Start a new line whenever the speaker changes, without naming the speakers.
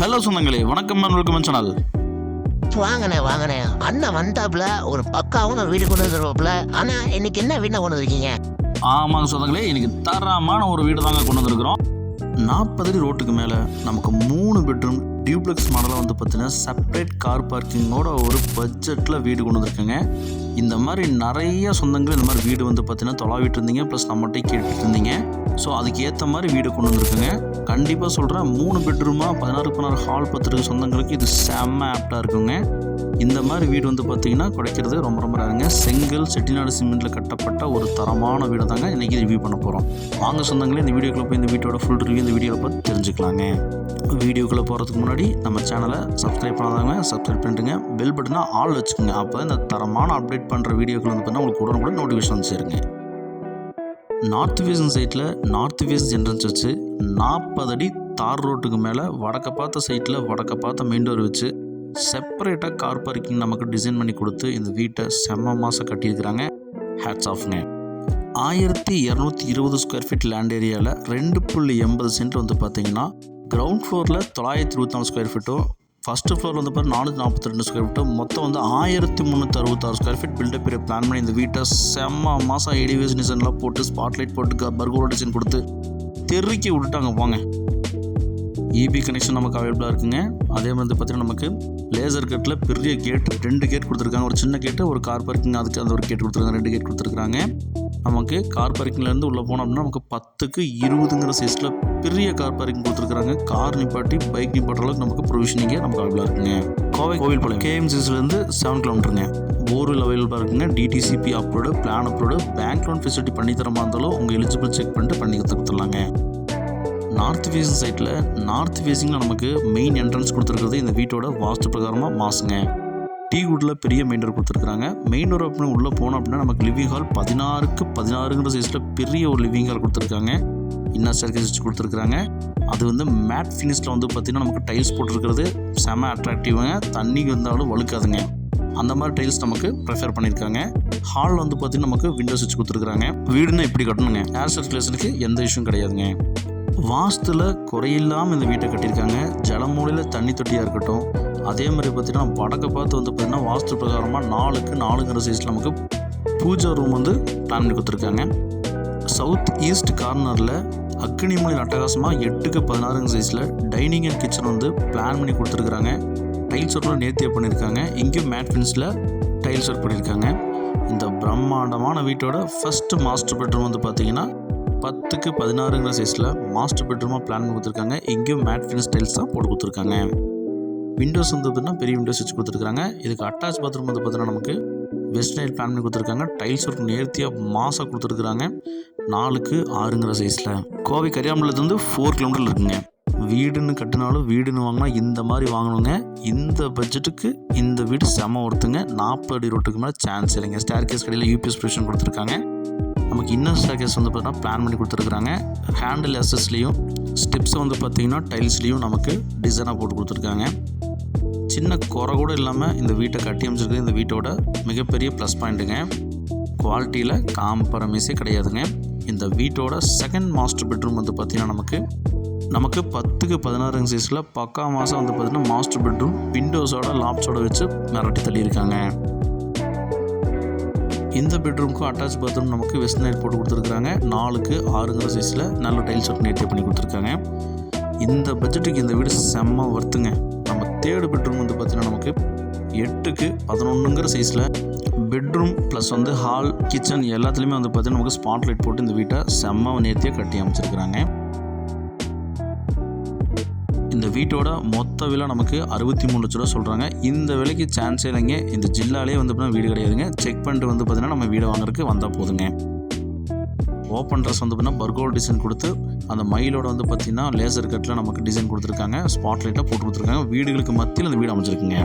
Hello சொந்தங்களே. வணக்கம் welcome channel
வாங்கண்ணே வாங்கண்ணே. அண்ணன் வந்தாப்புல ஒரு பக்காவும் ஒரு வீடு கொண்டு வந்துருவாப்புல. ஆனா இன்னைக்கு என்ன வீட்டை கொண்டு வந்திருக்கீங்க?
ஆமாங்க சொந்தங்களே இன்னைக்கு தரமான ஒரு வீடு தாங்க கொண்டு வந்திருக்கிறோம். நாற்பது அடி ரோட்டுக்கு மேலே நமக்கு மூணு பெட்ரூம் டியூப்ளெக்ஸ் மாடலாக வந்து பார்த்தீங்கன்னா செப்பரேட் கார் பார்க்கிங்கோட ஒரு பட்ஜெட்டில் வீடு கொண்டு வந்திருக்குங்க. இந்த மாதிரி நிறைய சொந்தங்கள் இந்த மாதிரி வீடு வந்து பார்த்தீங்கன்னா தொலாவிட்டு இருந்தீங்க. ப்ளஸ் நம்மகிட்டே கேட்டுட்டு இருந்தீங்க. ஸோ அதுக்கு ஏற்ற மாதிரி வீடு கொண்டு வந்திருக்குங்க. கண்டிப்பாக சொல்கிறேன் மூணு பெட்ரூமாக பதினாறு பதினாறு ஹால் பத்திரிக்கை சொந்தங்களுக்கு இது செம்ம ஆப்டாக இருக்குங்க. இந்த மாதிரி வீடு வந்து பார்த்தீங்கன்னா கிடைக்கிறது ரொம்ப ரொம்ப ரேருங்க செங்கல் செட்டிநாடு சிமெண்ட்டில் கட்டப்பட்ட ஒரு தரமான வீடு தாங்க இன்றைக்கி ரிவ்யூ பண்ண போகிறோம் வாங்க சொந்தங்களே இந்த வீடியோக்குள்ள போய் இந்த வீட்டோட ஃபுல் ரிவ்யூ இந்த வீடியோவில் பார்த்து தெரிஞ்சுக்கலாங்க. வீடியோக்குள்ளே போகிறதுக்கு முன்னாடி நம்ம சேனலை சப்ஸ்கிரைப் பண்ணாதாங்க சப்ஸ்கிரைப் பண்ணிட்டுங்க. பெல் பட்டனாக ஆள் வச்சுக்கோங்க. அப்போ இந்த தரமான அப்டேட் பண்ணுற வீடியோக்கள் வந்து பார்த்தீங்கன்னா உங்களுக்கு உடனுக்குடன் நோட்டிஃபிகேஷன் வந்து சேருங்க. நார்த் வீசன் சைட்டில் நார்த் வீஸ் என்ட்ரன்ஸ் வச்சு நாற்பது அடி தார் ரோட்டுக்கு மேலே வடக்க பார்த்த சைட்டில் வடக்க பார்த்த மெயின் டோர் வச்சு செப்பரேட்டாக கார் பார்க்கிங் நமக்கு டிசைன் பண்ணி கொடுத்து இந்த வீட்டை செம்ம மாதம் கட்டியிருக்கிறாங்க. ஹேட்ஸ் ஆஃப்ங்க ஆயிரத்தி இரநூத்தி இருபது ஸ்கொயர் ஃபீட் லேண்ட் ஏரியாவில் ரெண்டு புள்ளி எண்பது சென்ட் வந்து பார்த்தீங்கன்னா கிரவுண்ட் ஃப்ளோரில் தொள்ளாயிரத்தி இருபத்தி நாலு ஸ்கொயர் ஃபீட்டும் ஃபஸ்ட்டு ஃப்ளோர் வந்து பார்த்தா நானூற்றி நாற்பத்தி ரெண்டு ஸ்கொயர் ஃபீட்டு மொத்தம் வந்து ஆயிரத்தி முந்நூற்றி அறுபத்தாறு ஸ்கொயர் ஃபீட் பில்டப் பெரிய பிளான் பண்ணி இந்த வீட்டை செம்ம மாதம் எடிவேஸ் டிசைன்லாம் போட்டு ஸ்பாட்லைட் போட்டு பர்கோட டிசைன் கொடுத்து தெருக்கி விட்டுட்டாங்க. போங்க இபி கனெக்ஷன் நமக்கு அவைலபிளாக இருக்குங்க. அதே மாதிரி பார்த்தீங்கன்னா நமக்கு லேசர் கட்டில் பெரிய கேட் ரெண்டு கேட் கொடுத்துருக்காங்க. ஒரு சின்ன கேட்டு ஒரு கார் பார்க்கிங் அதுக்கு அந்த ஒரு கேட் கொடுத்துருக்காங்க. ரெண்டு கேட் கொடுத்துருக்காங்க. நமக்கு கார் பார்க்கிங்லேருந்து உள்ளே போனோம் அப்படின்னா நமக்கு பத்துக்கு இருபதுங்கிற சைஸில் பெரிய கார் பார்க்கிங் கொடுத்துருக்காங்க கார் நிப்பாட்டி பைக் நிப்பாட்டுற அளவுக்கு நமக்கு ப்ரொவிஷனிங்கே நமக்கு அவைலபிளாக இருக்குங்க. கோவை கோவில்பாளையம். கேஎம்சிஸ்லேருந்து செவன் கிலோமீட்டருங்க போர்வெல் அவைலபிளாக இருக்குங்க. DTCP approved plan approved bank loan facility பண்ணி தர இருந்தாலும் உங்கள் எலிஜிபிள் செக் பண்ணிட்டு பண்ணி கொடுத்துடலாங்க. நார்த் ஃபேஸிங் சைட்டில் நார்த் ஃபேஸிங்கில் நமக்கு மெயின் என்ட்ரன்ஸ் கொடுத்துருக்கிறது இந்த வீட்டோட வாஸ்து பிரகாரமாக மாசுங்க டீ குட்டில் பெரிய மெயின் டோர் கொடுத்துருக்காங்க மெயின் டோர் அப்படின்னு உள்ளே போனோம் அப்படின்னா நமக்கு லிவிங் ஹால் பதினாறுக்கு பதினாறுங்கிற சைஸில் பெரிய ஒரு லிவிங் ஹால் கொடுத்துருக்காங்க. இன்னர் ஸ்டேர்கேஸ் வச்சு கொடுத்துருக்காங்க அது வந்து மேட் ஃபினிஷில் வந்து பார்த்திங்கன்னா நமக்கு டைல்ஸ் போட்டிருக்கிறது. செம அட்ராக்டிவாங்க தண்ணி வந்தாலும் வழுக்காதுங்க. அந்த மாதிரி டைல்ஸ் நமக்கு ப்ரிஃபர் பண்ணியிருக்காங்க ஹால் வந்து பார்த்திங்கன்னா நமக்கு விண்டோஸ் வச்சு கொடுத்துருக்காங்க வீடுன்னா இப்படி கட்டணுங்க? ஏர் சர்க்குலேஷனுக்கு எந்த இஷ்யூம் கிடையாதுங்க. வாஸ்துல குறையில்லாமல் இந்த வீட்டை கட்டியிருக்காங்க. ஜலமூலையில் தண்ணி தொட்டியாக இருக்கட்டும். அதே மாதிரி பார்த்திங்கன்னா வடக்கை பார்த்து வந்து பார்த்தீங்கன்னா வாஸ்து பிரகாரமாக நாலுக்கு நாலுங்கிற சைஸில் நமக்கு பூஜா ரூம் வந்து பிளான் பண்ணி கொடுத்துருக்காங்க. சவுத் ஈஸ்ட் கார்னரில் அக்னிமலை அட்டகாசமாக எட்டுக்கு பதினாறுங்க சைஸில் டைனிங் அண்ட் கிச்சன் வந்து பிளான் பண்ணி கொடுத்துருக்குறாங்க. டைல்ஸ் ஒர்க்கில் நேர்த்தியாக பண்ணியிருக்காங்க. இங்கேயும் மேட் ஃபின்ஸில் டைல்ஸ் ஒர்க் பண்ணியிருக்காங்க. இந்த பிரம்மாண்டமான வீட்டோட ஃபஸ்ட்டு மாஸ்டர் பெட்ரூம் வந்து பார்த்திங்கன்னா பத்துக்கு பதினாறுங்கிற சைஸில் மாஸ்டர் பெட்ரூமாக பிளான் பண்ணி கொடுத்துருக்காங்க. இங்கேயும் மேட் ஃபினிஷ் டைல்ஸ் தான் போட்டு கொடுத்துருக்காங்க. விண்டோஸ் வந்து பார்த்தீங்கன்னா பெரிய விண்டோஸ் வச்சு கொடுத்துருக்காங்க. இதுக்கு அட்டாச் பாத்ரூம் வந்து பார்த்தீங்கன்னா நமக்கு வெஸ்ட் நைல் பிளான் பண்ணி கொடுத்துருக்காங்க. டைல்ஸ் ஒர்க் நேர்த்தியாக மாசாக கொடுத்துருக்குறாங்க. நாலுக்கு ஆறுங்கிற சைஸில் கோவை கரியாமலத்துலேருந்து ஃபோர் கிலோமீட்டர் இருக்குங்க. வீடுன்னு கட்டினாலும் வீடுன்னு வாங்கினா இந்த மாதிரி வாங்கணுங்க. இந்த பட்ஜெட்டுக்கு இந்த வீடு செம ஒருத்துங்க நாற்பது அடி ரோட்டுக்கு மேலே சான்ஸ் இல்லைங்க. ஸ்டேர் கேஸ் கடையில் யூபிஎஸ் ப்ரொவிஷன் கொடுத்துருக்காங்க. நமக்கு இன்னர் ஸ்டாக்கேஸ் வந்து பார்த்தீங்கன்னா பிளான் பண்ணி கொடுத்துருக்குறாங்க. ஹேண்டில் எஸ்எஸ்லேயும் ஸ்டெப்ஸை வந்து பார்த்தீங்கன்னா டைல்ஸ்லேயும் நமக்கு டிசைனாக போட்டு கொடுத்துருக்காங்க. சின்ன குறை கூட இல்லாமல் இந்த வீட்டை கட்டி அமைச்சிருக்கிறது இந்த வீட்டோட மிகப்பெரிய ப்ளஸ் பாயிண்ட்டுங்க குவாலிட்டியில் காம்ப்ரமைஸே கிடையாதுங்க. இந்த வீட்டோட செகண்ட் மாஸ்டர் பெட்ரூம் வந்து பார்த்திங்கன்னா நமக்கு நமக்கு பத்துக்கு பதினாறுங்க சைஸில் பக்கா மாதம் வந்து பார்த்திங்கன்னா மாஸ்டர் பெட்ரூம் விண்டோஸோட லாப்ஸோட வச்சு மிரட்டி தள்ளியிருக்காங்க. இந்த பெட்ரூமுக்கும் அட்டாச் பாத்ரூம் நமக்கு வெஸ்ட் நைட் போட்டு கொடுத்துருக்காங்க நாலுக்கு ஆறுங்கிற சைஸில் நல்ல டைல்ஸ் ஒர்க் நேர்த்தியாக பண்ணி கொடுத்துருக்காங்க. இந்த பட்ஜெட்டுக்கு இந்த வீடு செம்ம ஒர்த்துங்க நம்ம தேர்டு பெட்ரூம் வந்து பார்த்தீங்கன்னா நமக்கு எட்டுக்கு பதினொன்றுங்கிற சைஸில் பெட்ரூம் ப்ளஸ் வந்து ஹால் கிச்சன் எல்லாத்துலேயுமே வந்து பார்த்தீங்கன்னா நமக்கு ஸ்பாட் லைட் போட்டு இந்த வீட்டை செம்ம நேர்த்தியாக கட்டி அமைச்சிருக்கிறாங்க. இந்த வீட்டோட மொத்த விலை நமக்கு அறுபத்தி மூணு லட்ச ரூபா சொல்கிறாங்க இந்த விலைக்கு சான்ஸே இல்லைங்க. இந்த ஜில்லாலே வந்து பார்த்தீங்கன்னா வீடு கிடையாதுங்க. செக் பண்ணிட்டு வந்து பார்த்தீங்கன்னா நம்ம வீடு வாங்குறதுக்கு வந்தால் போதுங்க. ஓப்பன் ட்ரெஸ் வந்து பார்த்தீங்கன்னா பர்கோல் டிசைன் கொடுத்து அந்த மயிலோட வந்து பார்த்தீங்கன்னா லேசர் கட்டில் நமக்கு டிசைன் கொடுத்துருக்காங்க. ஸ்பாட் போட்டு கொடுத்துருக்காங்க. வீடுகளுக்கு மத்தியில் அந்த வீடு அமைச்சிருக்குங்க